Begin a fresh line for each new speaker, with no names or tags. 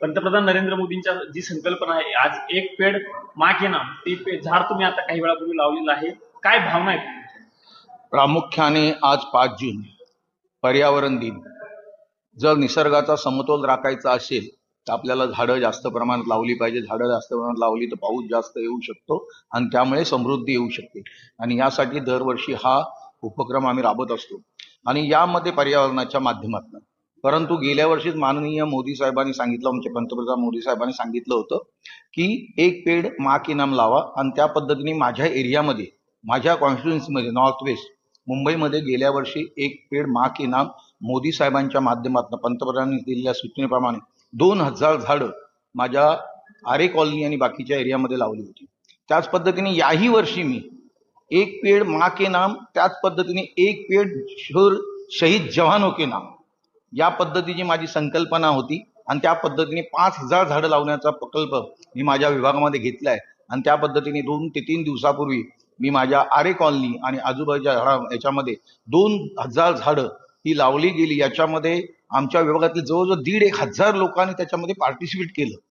पंतप्रधान नरेंद्र मोदींच्या जी संकल्पना आहे आज एक पेड मा के नाम ते झाड तुम्ही आता काही वेळापूर्वी लावलेलं आहे. काय भावना आहे
प्रामुख्याने आज पाच जून पर्यावरण दिन. जर निसर्गाचा समतोल राखायचा असेल तर आपल्याला झाडं जास्त प्रमाणात लावली पाहिजे. झाडं जास्त प्रमाणात लावली तर पाऊस जास्त येऊ शकतो आणि त्यामुळे समृद्धी येऊ शकते. आणि यासाठी दरवर्षी हा उपक्रम आम्ही राबत असतो. आणि यामध्ये पर्यावरणाच्या माध्यमातून परंतु गेल्या वर्षीच माननीय मोदी साहेबांनी सांगितलं आमचे पंतप्रधान मोदी साहेबांनी सांगितलं होतं की एक पेड मा की नाम लावा आणि त्या पद्धतीने माझ्या एरियामध्ये माझ्या कॉन्स्टिट्युन्सीमध्ये नॉर्थ वेस्ट मुंबईमध्ये गेल्या वर्षी एक पेड मा की नाम मोदी साहेबांच्या माध्यमातून पंतप्रधानांनी दिलेल्या सूचनेप्रमाणे दोन हजार झाडं माझ्या आरे कॉलनी आणि बाकीच्या एरियामध्ये लावली होती. त्याच पद्धतीने याही वर्षी मी एक पेड मा के नाम त्याच पद्धतीने एक पेड शूर शहीद जवानों के नाम या पद्धतीची माझी संकल्पना होती आणि त्या पद्धतीने पाच हजार झाडं लावण्याचा प्रकल्प मी माझ्या विभागामध्ये घेतला आहे आणि त्या पद्धतीने दोन ते तीन दिवसापूर्वी मी माझ्या आरे कॉलनी आणि आजूबाजूच्या झाडा याच्यामध्ये दोन हजार झाडं ही लावली गेली. याच्यामध्ये आमच्या विभागातील जवळजवळ दीड एक हजार लोकांनी त्याच्यामध्ये पार्टिसिपेट केलं.